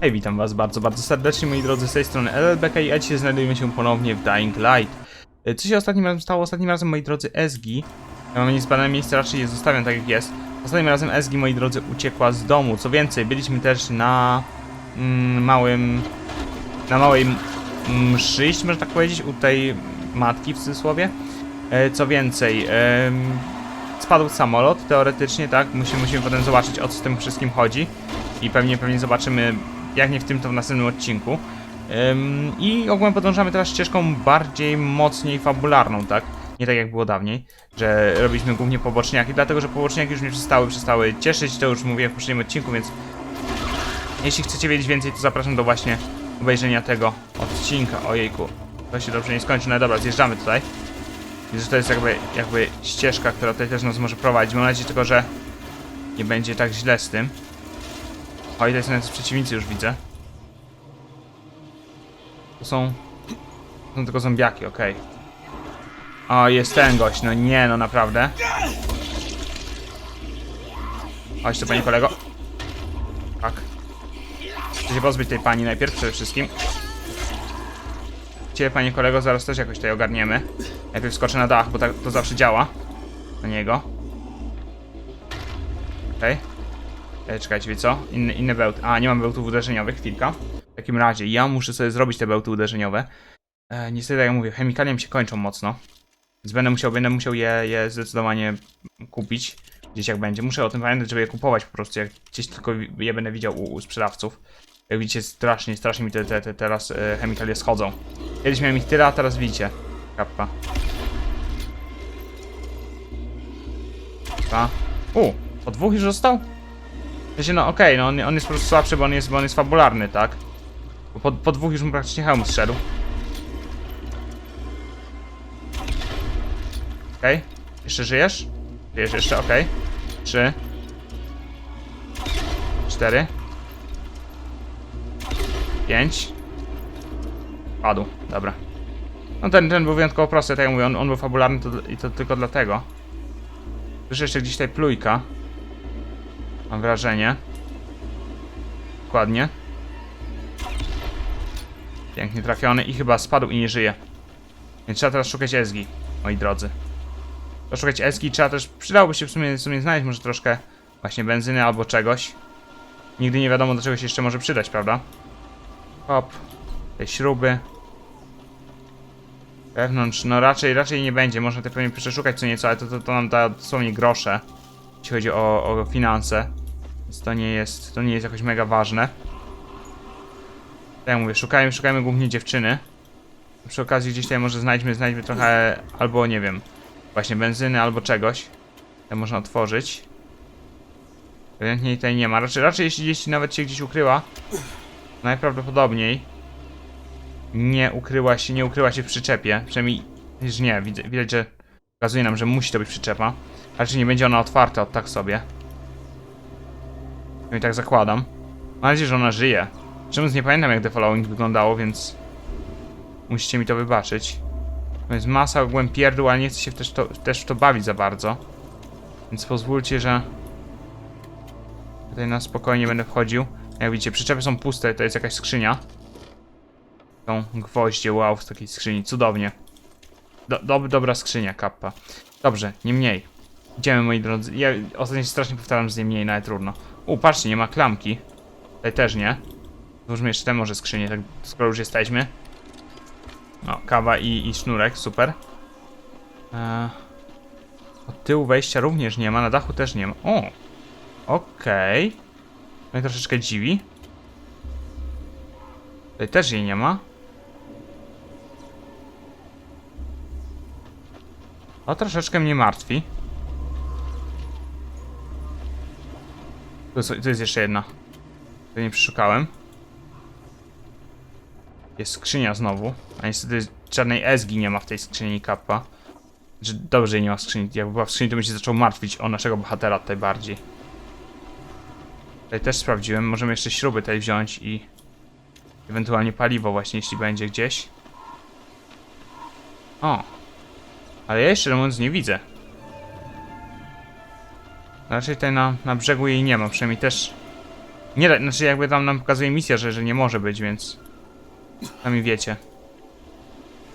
Hej, witam was bardzo, bardzo serdecznie moi drodzy, z tej strony LLBK i dzisiaj znajdujemy się ponownie w Dying Light. E, Co się ostatnim razem stało? Ostatnim razem, moi drodzy, Ezgi, ja mam niezbadane miejsce, raczej je zostawiam tak jak jest. Ostatnim razem Ezgi, moi drodzy, uciekła z domu. Co więcej, byliśmy też na mm, małym, na małej mszy, można tak powiedzieć, u tej matki w cudzysłowie. E, Co więcej, spadł samolot, teoretycznie, tak? Musimy, musimy potem zobaczyć, o co z tym wszystkim chodzi. I pewnie, pewnie zobaczymy, jak nie w tym, to w następnym odcinku. I ogólnie podążamy teraz ścieżką bardziej, mocniej fabularną, tak? Nie tak jak było dawniej, że robiliśmy głównie poboczniaki, dlatego że poboczniaki już mnie przestały, przestały cieszyć, to już mówiłem w poprzednim odcinku, więc jeśli chcecie wiedzieć więcej, to zapraszam do właśnie obejrzenia tego odcinka. Ojejku, to się dobrze nie skończy, no dobra, zjeżdżamy tutaj. Że to jest jakby, jakby ścieżka, która tutaj też nas może prowadzić. Mam nadzieję tylko, że nie będzie tak źle z tym. O, i tutaj są jacyś przeciwnicy, już widzę. To są... To są tylko zombiaki, okej. O, jest ten gość, no nie, no naprawdę. Chodź tu, panie kolego. Tak. Chcę się pozbyć tej pani najpierw, przede wszystkim. Ciebie, panie kolego, zaraz też jakoś tutaj ogarniemy. Najpierw skoczę na dach, bo tak to zawsze działa. Na niego. Okej. E, czekajcie, wie co? Inny, inny bełt. A, nie mam bełtów uderzeniowych, chwilka. W takim razie, ja muszę sobie zrobić te bełty uderzeniowe. E, niestety, jak mówię, chemikalium się kończą mocno. Więc będę musiał, będę musiał je, je zdecydowanie kupić. Gdzieś jak będzie. Muszę o tym pamiętać, żeby je kupować po prostu, jak gdzieś tylko je będę widział u, u sprzedawców. Jak widzicie, strasznie, strasznie mi te, te, te teraz e, chemikalia schodzą. Kiedyś miałem ich tyle, a teraz widzicie. Kappa. Kappa. U, po dwóch już został? W sensie, no okej, no on, on jest po prostu słabszy, bo on jest, bo on jest fabularny, tak? Bo po, po dwóch już mu praktycznie hełm zszedł. Okej. Jeszcze żyjesz? Żyjesz jeszcze, okej. Trzy. Cztery. Pięć. Padł, dobra. No ten, ten był wyjątkowo prosty, tak jak mówię, on, on był fabularny to, i to tylko dlatego. Słyszę jeszcze gdzieś tutaj plujka. Mam wrażenie. Dokładnie. Pięknie trafiony i chyba spadł i nie żyje. Więc trzeba teraz szukać Ezgi, moi drodzy. To szukać Ezgi trzeba też, przydałoby się w sumie, w sumie znaleźć może troszkę właśnie benzyny albo czegoś. Nigdy nie wiadomo do czegoś jeszcze może przydać, prawda? Hop. Te śruby. Wewnątrz, no raczej, raczej nie będzie. Można te pewnie przeszukać co nieco, ale to, to, to nam da dosłownie grosze. Jeśli chodzi o, o finanse. Więc to nie jest, to nie jest jakoś mega ważne. Tak jak mówię, szukajmy, szukajmy głównie dziewczyny. Przy okazji gdzieś tutaj może znajdźmy, znajdźmy trochę, albo nie wiem, właśnie benzyny albo czegoś. To można otworzyć. Ewidentnie tutaj nie ma. Raczej, raczej jeśli, jeśli nawet się gdzieś ukryła, najprawdopodobniej nie ukryła się, nie ukryła się w przyczepie. Przynajmniej, już nie, widać, że pokazuje nam, że musi to być przyczepa. Raczej nie będzie ona otwarta od tak sobie. No i tak zakładam. Mam nadzieję, że ona żyje. Czemu nie pamiętam jak The Following wyglądało, więc musicie mi to wybaczyć. To jest masa ogółem pierdół, ale nie chcę się też, to, też w to bawić za bardzo. Więc pozwólcie, że tutaj na spokojnie będę wchodził. Jak widzicie, przyczepy są puste, to jest jakaś skrzynia. Są gwoździe, wow, w takiej skrzyni, cudownie. Do, dob- dobra skrzynia, kappa. Dobrze, nie mniej. Idziemy, moi drodzy. Ja ostatnio się strasznie powtarzam, że nie mniej, no ale trudno. U, patrzcie, nie ma klamki. Tutaj też nie. Złóżmy jeszcze te może skrzynie, tak skoro już jesteśmy. O, kawa i, i sznurek, super. Eee, od tyłu wejścia również nie ma, na dachu też nie ma. O! Okej. No i troszeczkę dziwi. Tutaj też jej nie ma. To troszeczkę mnie martwi. Tu jest, tu jest jeszcze jedna. To nie przeszukałem. Jest skrzynia znowu. A niestety żadnej Ezgi nie ma w tej skrzyni kappa. Że dobrze jej nie ma skrzyni. Jakby była w skrzyni, to bym się zaczął martwić o naszego bohatera tutaj bardziej. Tutaj też sprawdziłem. Możemy jeszcze śruby tutaj wziąć i ewentualnie paliwo właśnie, jeśli będzie gdzieś. O. Ale ja jeszcze mówiąc nie widzę. Raczej tutaj na, na brzegu jej nie ma, przynajmniej też Nie, da- znaczy jakby tam nam pokazuje misja, że, że nie może być, więc... Sami wiecie.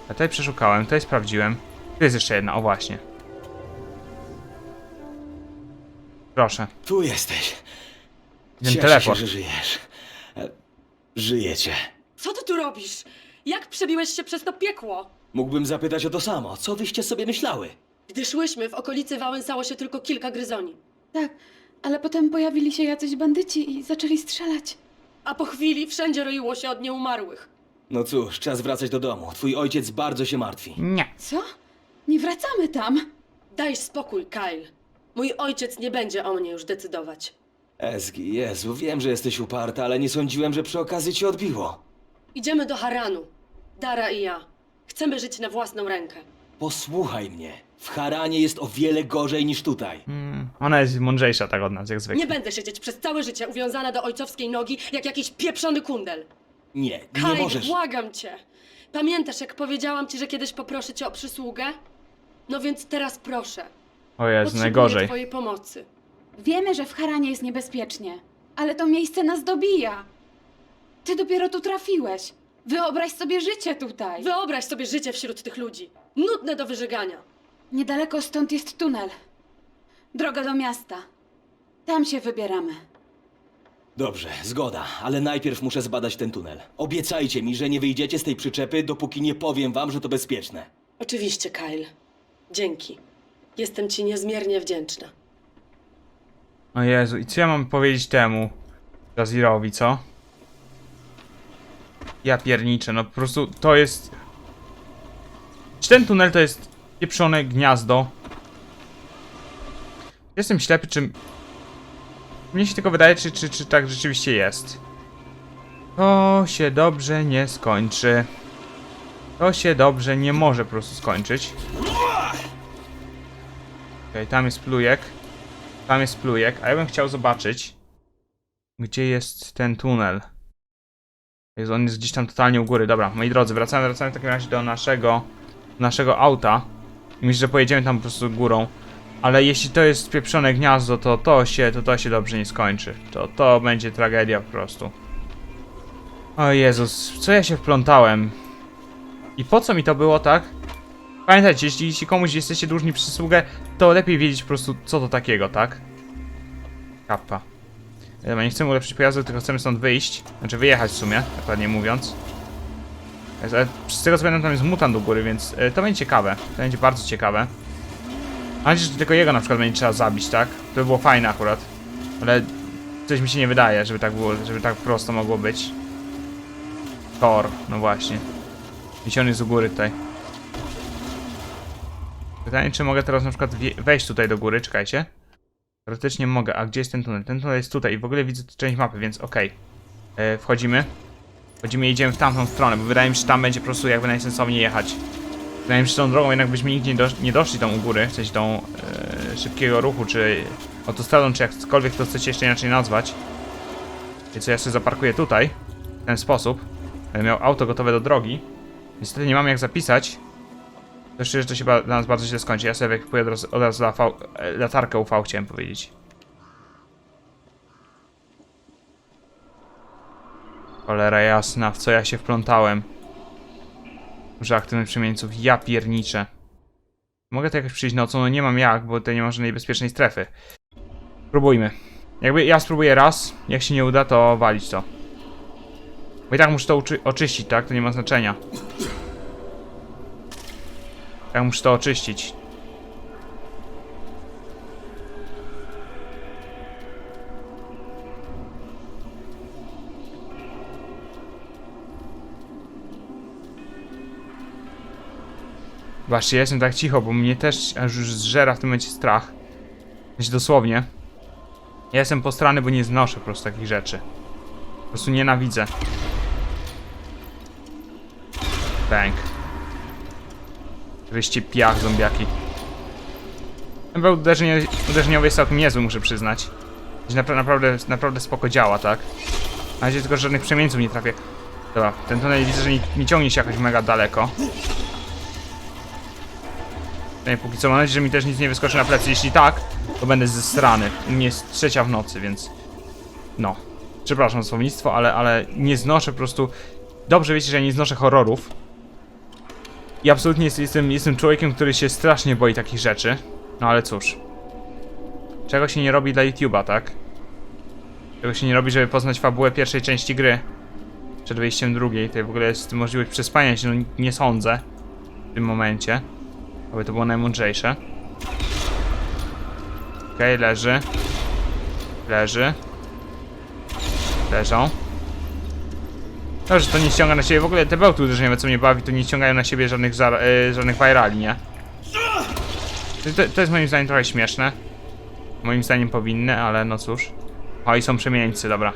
Ja tutaj przeszukałem, tutaj sprawdziłem. Tu jest jeszcze jedna, o właśnie. Proszę, Tu jesteś. ten Cieszę teleport. się, że żyjesz. E, Żyjecie. Co ty tu robisz? Jak przebiłeś się przez to piekło? Mógłbym zapytać o to samo. Co wyście sobie myślały? Gdy szłyśmy, w okolicy wałęsało się tylko kilka gryzoni. Tak, ale potem pojawili się jacyś bandyci i zaczęli strzelać. A po chwili wszędzie roiło się od nieumarłych. No cóż, czas wracać do domu. Twój ojciec bardzo się martwi. Nie. Co? Nie wracamy tam. Daj spokój, Kyle. Mój ojciec nie będzie o mnie już decydować. Ezgi, Jezu, wiem, że jesteś uparta, ale nie sądziłem, że przy okazji ci odbiło. Idziemy do Haranu. Dara i ja. Chcemy żyć na własną rękę. Posłuchaj mnie. W Haranie jest o wiele gorzej niż tutaj. Mm, Ona jest mądrzejsza tak od nas, jak zwykle. Nie będę siedzieć przez całe życie uwiązana do ojcowskiej nogi jak jakiś pieprzony kundel. Nie, nie Kyle, możesz. błagam cię. Pamiętasz, jak powiedziałam ci, że kiedyś poproszę cię o przysługę? No więc teraz proszę. O Jezu, Potrzebuję najgorzej. twojej pomocy. Wiemy, że w Haranie jest niebezpiecznie, ale to miejsce nas dobija. Ty dopiero tu trafiłeś. Wyobraź sobie życie tutaj. Wyobraź sobie życie wśród tych ludzi. Nudne do wyżegania. Niedaleko stąd jest tunel. Droga do miasta. Tam się wybieramy. Dobrze, zgoda, ale najpierw muszę zbadać ten tunel. Obiecajcie mi, że nie wyjdziecie z tej przyczepy, dopóki nie powiem wam, że to bezpieczne. Oczywiście, Kyle. Dzięki. Jestem ci niezmiernie wdzięczna. O Jezu, i co ja mam powiedzieć temu Jazirowi, co? Ja pierniczę, no po prostu to jest... Czy ten tunel to jest pieprzone gniazdo? Jestem ślepy, czy... Mnie się tylko wydaje, czy, czy, czy tak rzeczywiście jest. To się dobrze nie skończy. To się dobrze nie może po prostu skończyć. Okej, tam jest plujek. Tam jest plujek, a ja bym chciał zobaczyć, gdzie jest ten tunel. Jest on jest gdzieś tam totalnie u góry. Dobra, moi drodzy, wracamy, wracamy w takim razie do naszego, naszego auta. Myślę, że pojedziemy tam po prostu górą. Ale jeśli to jest pieprzone gniazdo, to to się, to to się dobrze nie skończy. To to będzie tragedia po prostu. O Jezus, co ja się wplątałem? I po co mi to było, tak? Pamiętajcie, jeśli, jeśli komuś jesteście dłużni przysługę, to lepiej wiedzieć po prostu co to takiego, tak? Kappa. Nie chcemy ulepszyć pojazdu, tylko chcemy stąd wyjść. Znaczy wyjechać w sumie, dokładnie mówiąc. Ale Z tego co pamiętam tam jest mutant do góry, więc e, to będzie ciekawe. To będzie bardzo ciekawe. Nadzieję, że tylko jego na przykład będzie trzeba zabić, tak? To by było fajne akurat. Ale coś mi się nie wydaje, żeby tak było, żeby tak prosto mogło być. Thor, no właśnie. Jeśli on jest u góry tutaj. Pytanie, czy mogę teraz na przykład wejść tutaj do góry, czekajcie. Teoretycznie mogę, a gdzie jest ten tunel? Ten tunel jest tutaj i w ogóle widzę część mapy, więc okej. E, Wchodzimy. Wchodzimy i idziemy w tamtą stronę, bo wydaje mi się, że tam będzie po prostu jakby najsensowniej jechać. Wydaje mi się, że tą drogą jednak byśmy nigdzie nie, dosz nie doszli tą u góry, w sensie tą e, szybkiego ruchu, czy autostradą, czy jakkolwiek to chcecie jeszcze inaczej nazwać. Więc ja sobie zaparkuję tutaj, w ten sposób. Będę miał auto gotowe do drogi. Niestety nie mam jak zapisać, to szczerze, to się dla nas bardzo źle skończy. Ja sobie kupuję od razu, od razu e, latarkę UV, chciałem powiedzieć. Cholera jasna, w co ja się wplątałem. Że aktywność przemieńców, ja pierniczę. Mogę to jakoś przyjść nocą? No nie mam jak, bo tutaj nie ma żadnej bezpiecznej strefy. Spróbujmy. Jakby ja spróbuję raz, jak się nie uda, to walić to. Bo i tak muszę to oczyścić, tak? To nie ma znaczenia. Ja muszę to oczyścić. Właśnie, ja jestem tak cicho, bo mnie też aż już zżera w tym momencie strach. Znaczy dosłownie. Ja jestem postrany, bo nie znoszę po prostu takich rzeczy. Po prostu nienawidzę. Bang. Wyście piach, zombiaki. Był uderzenie, uderzeniowy jest całkiem niezły, muszę przyznać. Że napra naprawdę, naprawdę spoko działa, tak? Na razie tylko żadnych przemieńców nie trafię. Dobra, ten tunel widzę, że nie, nie ciągnie się jakoś mega daleko. Nie, póki co mam nadzieję, że mi też nic nie wyskoczy na plecy. Jeśli tak, to będę zesrany. U mnie jest trzecia w nocy, więc... No. Przepraszam słownictwo, ale, ale nie znoszę po prostu... Dobrze wiecie, że ja nie znoszę horrorów. I absolutnie jest, jestem, jestem człowiekiem, który się strasznie boi takich rzeczy. No ale cóż. Czego się nie robi dla YouTube'a, tak? Czego się nie robi, żeby poznać fabułę pierwszej części gry. Przed wyjściem drugiej. Tutaj w ogóle jest możliwość przespania się, no nie sądzę. W tym momencie. Aby to było najmądrzejsze. Okej, leży. Leży. Leżą. Dobrze, to nie ściąga na siebie w ogóle te bełty uderzeniowe, co mnie bawi, to nie ściągają na siebie żadnych, zar y, żadnych virali, nie? To, to, jest moim zdaniem trochę śmieszne. Moim zdaniem powinny, ale no cóż. O, i są przemieńcy, dobra.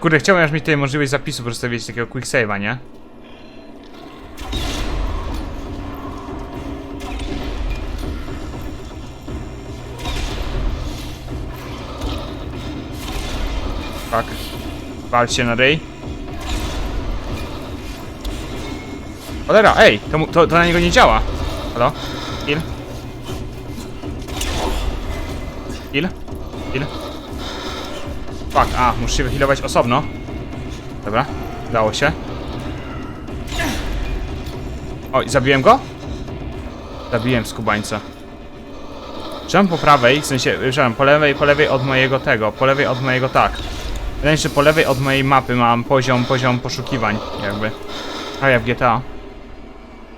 Kurde, chciałem aż mieć tutaj możliwość zapisu, po prostu wiecie, takiego quick save'a, nie? Wal się na ryj. Cholera, ej, to, to, to na niego nie działa. Halo? Kill? Kill? Kill? Fuck, a, muszę się wyhealować osobno. Dobra, udało się. Oj, zabiłem go? Zabiłem skubańca. Czemu po prawej, w sensie, przepraszam, po lewej, po lewej od mojego tego, po lewej od mojego, tak. Wydaje że po lewej od mojej mapy mam poziom, poziom poszukiwań, jakby. A ja w GTA.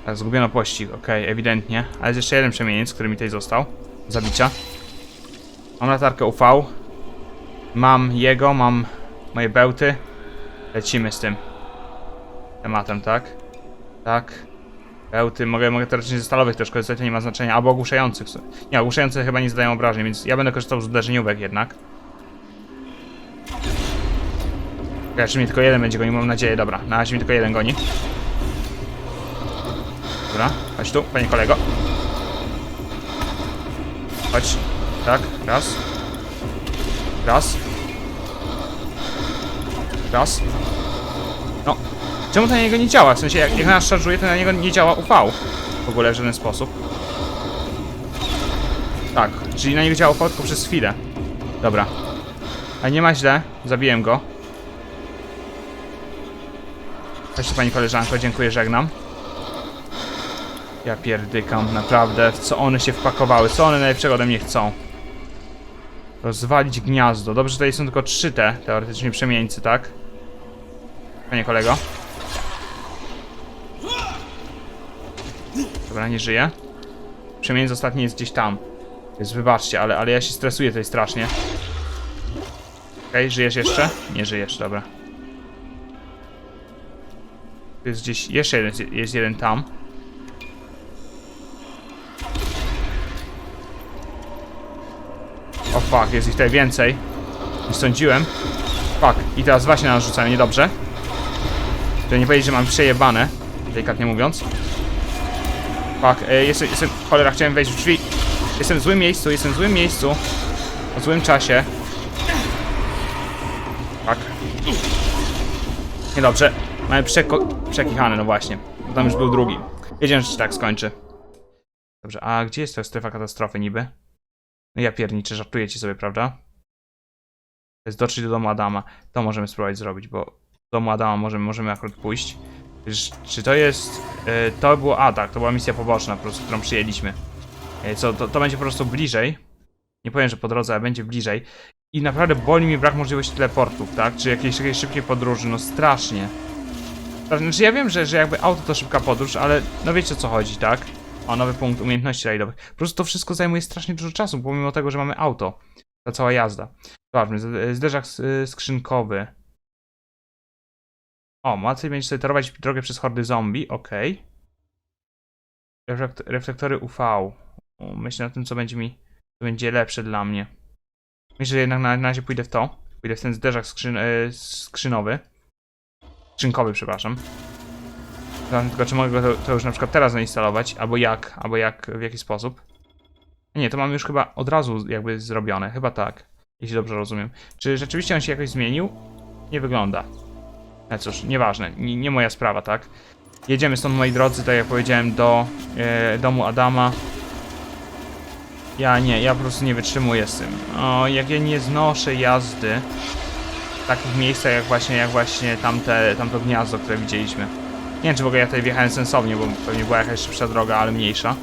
Tak, zgubiono pościg, okej, ewidentnie. Ale jest jeszcze jeden przemieniec, który mi tutaj został. Zabicia. Mam latarkę UV. Mam jego, mam moje bełty. Lecimy z tym tematem, tak? Tak. Bełty, mogę, mogę teoretycznie ze stalowych też korzystać, to nie ma znaczenia. Albo ogłuszających. Nie, ogłuszające chyba nie zadają obrażeń, więc ja będę korzystał z uderzeniówek jednak. Czy mnie tylko jeden będzie gonił, mam nadzieję. Dobra, na razie mnie tylko jeden goni. Dobra, chodź tu, panie kolego. Chodź. Tak, raz. Raz. Raz. No. Czemu to na niego nie działa? W sensie, jak, jak nas szarżuje, to na niego nie działa UV. W ogóle w żaden sposób. Tak, czyli na niego działa UV tylko przez chwilę. Dobra. A nie ma źle, zabiłem go. Chodźcie pani koleżanko, dziękuję, żegnam. Ja pierdykam, naprawdę, w co one się wpakowały, co one najlepszego ode mnie chcą. Rozwalić gniazdo. Dobrze, tutaj są tylko trzy te, teoretycznie przemieńcy, tak? Panie kolego. Dobra, nie żyje. Przemieniec ostatni jest gdzieś tam. Więc wybaczcie, ale, ale ja się stresuję tutaj strasznie. Okej, żyjesz jeszcze? Nie żyjesz, dobra. Jest gdzieś, jeszcze jeden, jest jeden tam. O fuck, jest ich tutaj więcej niż sądziłem. Fuck, i teraz właśnie na nas rzucają, niedobrze. To nie powiedzieć, że mam przejebane, delikatnie mówiąc. Fuck, e, jestem, jestem, cholera, chciałem wejść w drzwi. Jestem w złym miejscu, jestem w złym miejscu. W złym czasie. Fuck. Niedobrze. Mamy przeko... przekichane, no właśnie. Tam już był drugi. Wiedziałem, że się tak skończy. Dobrze, a gdzie jest ta strefa katastrofy niby? No ja pierniczę, żartujecie sobie, prawda? To jest dotrzeć do domu Adama. To możemy spróbować zrobić, bo do domu Adama możemy, możemy akurat pójść. Czy, to jest... e, to było... A tak, to była misja poboczna po prostu, którą przyjęliśmy. E, co, to, to będzie po prostu bliżej. Nie powiem, że po drodze, ale będzie bliżej. I naprawdę boli mi brak możliwości teleportów, tak? Czy jakiejś, jakiejś szybkiej podróży, no strasznie. Znaczy ja wiem, że, że jakby auto to szybka podróż, ale no wiecie o co chodzi, tak? O nowy punkt umiejętności rajdowych. Po prostu to wszystko zajmuje strasznie dużo czasu, pomimo tego, że mamy auto. Ta cała jazda. Zobaczmy, z- zderzak y, skrzynkowy. O, łatwiej będzie sobie torować drogę przez hordy zombie. Reflekt reflektory UV. Myślę nad tym, co będzie mi, co będzie lepsze dla mnie. Myślę, że jednak na, na razie pójdę w to. Pójdę w ten zderzak skrzyn, y, skrzynowy. Skrzynkowy, przepraszam. Tylko, czy mogę to, to już na przykład teraz zainstalować, albo jak, albo jak, w jaki sposób. Nie, to mamy już chyba od razu jakby zrobione, chyba tak, jeśli dobrze rozumiem. Czy rzeczywiście on się jakoś zmienił? Nie wygląda. No cóż, nieważne, nie, nie moja sprawa, tak? Jedziemy stąd, moi drodzy, tak jak powiedziałem, do e, domu Adama. Ja nie, ja po prostu nie wytrzymuję z tym. O, jak ja nie znoszę jazdy. Takich miejscach jak właśnie, jak właśnie tamte, tamto gniazdo, które widzieliśmy. Nie wiem, czy w ogóle ja tutaj wjechałem sensownie, bo pewnie była jakaś szybsza droga, ale mniejsza.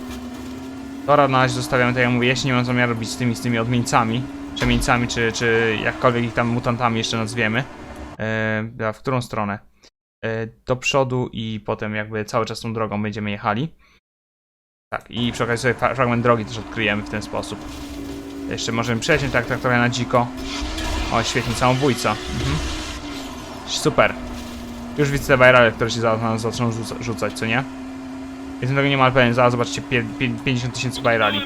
Dobra, na razie zostawiamy, tak jak mówię, jeśli nie mam zamiaru robić z tymi, z tymi odmieńcami, przemieńcami, czy, czy jakkolwiek ich tam mutantami jeszcze nazwiemy. Yy, w którą stronę? Yy, do przodu i potem jakby cały czas tą drogą będziemy jechali. Tak, i przy okazji sobie fragment drogi też odkryjemy w ten sposób. Jeszcze możemy przejść tak, tak trochę na dziko. O, świetnie, samobójca. Mhm. Super. Już widzę te virale, które się zaraz na nas zaczną rzuca- rzucać, co nie? Jestem tego niemal pewien, zaraz zobaczcie pie- pie- 50 tysięcy virali.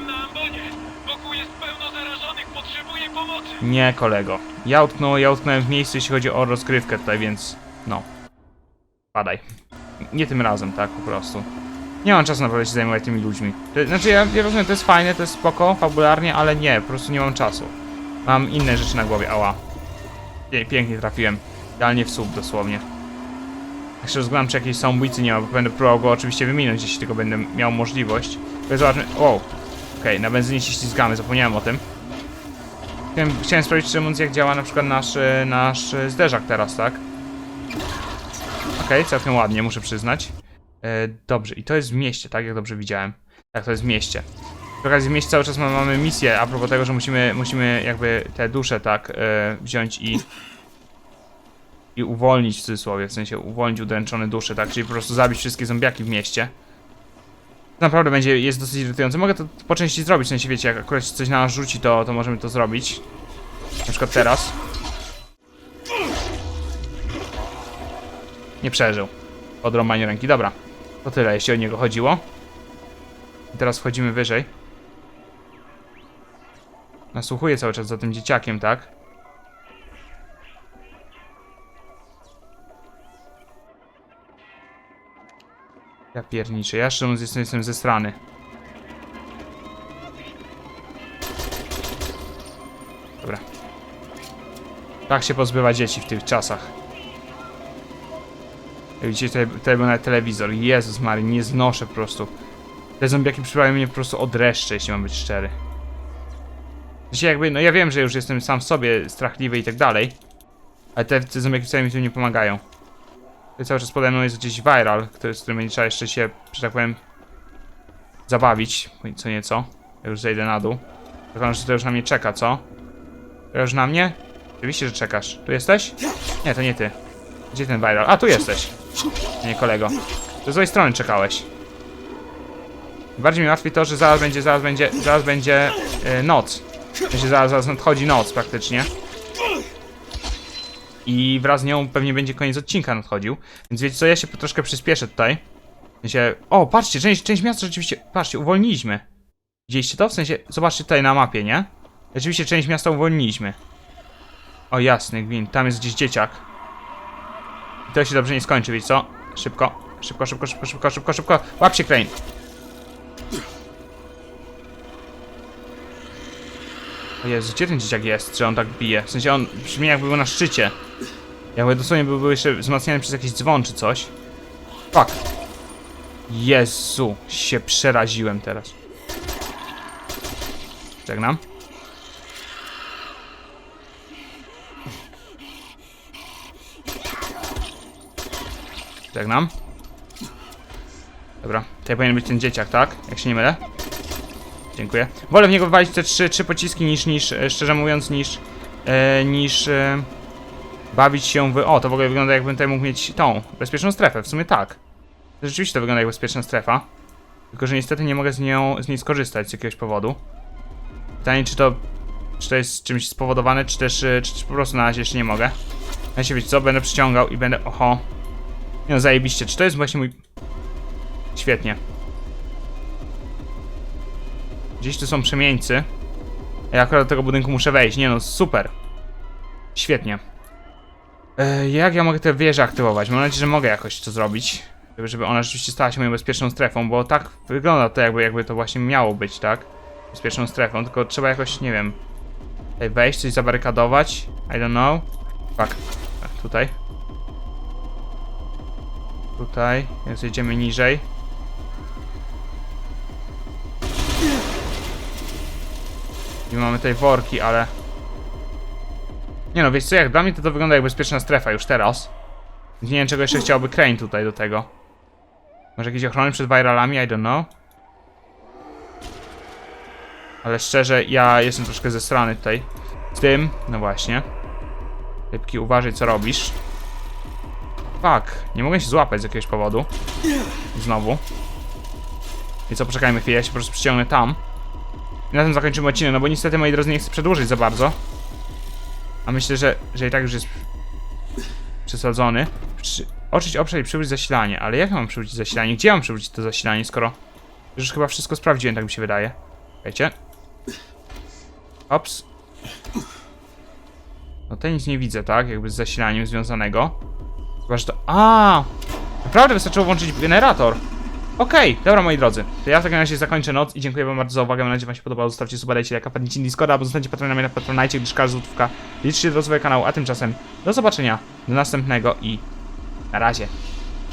Nie, kolego. Ja utknąłem, ja utknąłem w miejscu, jeśli chodzi o rozgrywkę tutaj, więc no. Padaj. Nie tym razem, tak, po prostu. Nie mam czasu naprawdę się zajmować tymi ludźmi. To, znaczy, ja, ja rozumiem, to jest fajne, to jest spoko, fabularnie, ale nie, po prostu nie mam czasu. Mam inne rzeczy na głowie, ała. Pięknie trafiłem. Idealnie w słup, dosłownie. Jeszcze rozglądam, czy jakiejś samobójcy nie ma, bo będę próbował go oczywiście wyminąć, jeśli tylko będę miał możliwość. Tylko zobaczmy... Wow. Okej, na benzynie się ściskamy, zapomniałem o tym. Chciałem, chciałem sprawdzić, czy jak działa na przykład nasz, e, nasz e, zderzak teraz, tak? Okej, całkiem ładnie, muszę przyznać. E, dobrze, i to jest w mieście, tak? Jak dobrze widziałem. Tak, to jest w mieście. Przy okazji w mieście cały czas ma- mamy misję, a propos tego, że musimy, musimy jakby te dusze, tak, e, wziąć i i uwolnić w cudzysłowie, w sensie uwolnić udręczone dusze, tak? Czyli po prostu zabić wszystkie zombiaki w mieście. Naprawdę będzie, jest dosyć irytujące. Mogę to po części zrobić, w sensie wiecie, jak akurat coś na nas rzuci, to, to możemy to zrobić. Na przykład teraz. Nie przeżył. Odrąbanie ręki. Dobra. To tyle, jeśli o niego chodziło. I teraz wchodzimy wyżej. Nasłuchuję cały czas za tym dzieciakiem, tak? Ja pierniczę, ja szczerze mówiąc jestem, jestem zesrany. Dobra. Tak się pozbywa dzieci w tych czasach. Jak Widzicie, tutaj, tutaj był nawet telewizor. Jezus Mary, nie znoszę po prostu. Te zombiaki przyprawiają mnie po prostu od dreszcze, jeśli mam być szczery. Dzisiaj jakby, no ja wiem, że już jestem sam w sobie strachliwy i tak dalej. Ale te, te wcale mi tu nie pomagają. Tutaj cały czas pode mną jest gdzieś viral, który, z którym trzeba jeszcze się, że tak powiem, zabawić, co nieco. Ja już zejdę na dół. Zakładam, że to już na mnie czeka, co? To już na mnie? Oczywiście, że czekasz. Tu jesteś? Nie, to nie ty. Gdzie ten viral? A, tu jesteś. Nie, kolego. Do złej strony czekałeś. Bardziej mi martwi to, że zaraz będzie, zaraz będzie, zaraz będzie e, noc. W sensie zaraz, zaraz nadchodzi noc praktycznie. I wraz z nią pewnie będzie koniec odcinka nadchodził. Więc wiecie co, ja się troszkę przyspieszę tutaj. W sensie, o, patrzcie, część, część miasta rzeczywiście, patrzcie, uwolniliśmy. Widzieliście to? W sensie, zobaczcie tutaj na mapie, nie? Rzeczywiście część miasta uwolniliśmy. O, jasny gwint, tam jest gdzieś dzieciak. I to się dobrze nie skończy, wiecie co? Szybko, szybko, szybko, szybko, szybko, szybko, szybko. Łap się, Crane. O Jezu, gdzie ten dzieciak jest? Czy on tak bije? W sensie on brzmi jakby był na szczycie. Jakby dosłownie był, był jeszcze wzmacniany przez jakiś dzwon czy coś. Fuck. Jezu, się przeraziłem teraz. Żegnam. Żegnam. Dobra, tutaj powinien być ten dzieciak, tak? Jak się nie mylę. Dziękuję. Wolę w niego wywalić te trzy, trzy pociski niż, niż, e, szczerze mówiąc, niż, e, niż e, bawić się w... O, to w ogóle wygląda jakbym tutaj mógł mieć tą, bezpieczną strefę, w sumie tak. Rzeczywiście to wygląda jak bezpieczna strefa. Tylko, że niestety nie mogę z, nią, z niej skorzystać z jakiegoś powodu. Pytanie, czy to, czy to jest czymś spowodowane, czy też, e, czy, czy po prostu na razie jeszcze nie mogę. Ja się wiecie co, będę przyciągał i będę... Oho. No, zajebiście. Czy to jest właśnie mój... Świetnie. Gdzieś tu są przemieńcy. Ja akurat do tego budynku muszę wejść. Nie no, super. Świetnie. E, jak ja mogę tę wieżę aktywować? Mam nadzieję, że mogę jakoś to zrobić. Żeby, ona rzeczywiście stała się moją bezpieczną strefą, bo tak wygląda to jakby, jakby to właśnie miało być, tak? Bezpieczną strefą, tylko trzeba jakoś, nie wiem... Tutaj wejść, coś zabarykadować. I don't know. Tak tutaj. Tutaj, więc jedziemy niżej. Mamy tutaj worki, ale... Nie no, wiesz co, jak dla mnie to to wygląda jak bezpieczna strefa już teraz. Nie wiem, czego jeszcze chciałby Crane tutaj do tego. Może jakieś ochrony przed viralami? I don't know. Ale szczerze, ja jestem troszkę zesrany tutaj. Z tym, no właśnie. Rybki, uważaj co robisz. Fuck, nie mogę się złapać z jakiegoś powodu. Znowu. I co, poczekajmy chwilę, ja się po prostu przyciągnę tam. I na tym zakończymy odcinek, no bo niestety, moi drodzy, nie chcę przedłużyć za bardzo. A myślę, że, że i tak już jest przesadzony. Oczyć, oprzeć i przywrócić zasilanie. Ale jak ja mam przywrócić zasilanie? Gdzie mam przywrócić to zasilanie, skoro... Już chyba wszystko sprawdziłem, tak mi się wydaje. Wiecie? Ops. No to nic nie widzę, tak? Jakby z zasilaniem związanego. Chyba, że to... A! Naprawdę wystarczyło włączyć generator. Okej, dobra moi drodzy. To ja w takim razie zakończę noc i dziękuję wam bardzo za uwagę. Mam nadzieję, że wam się podobało. Zostawcie suba, dajcie lajka, padnijcie Discorda, albo zostańcie patronami na Patronite, gdyż każda złotówka liczy się do rozwoju kanału. A tymczasem do zobaczenia, do następnego i na razie.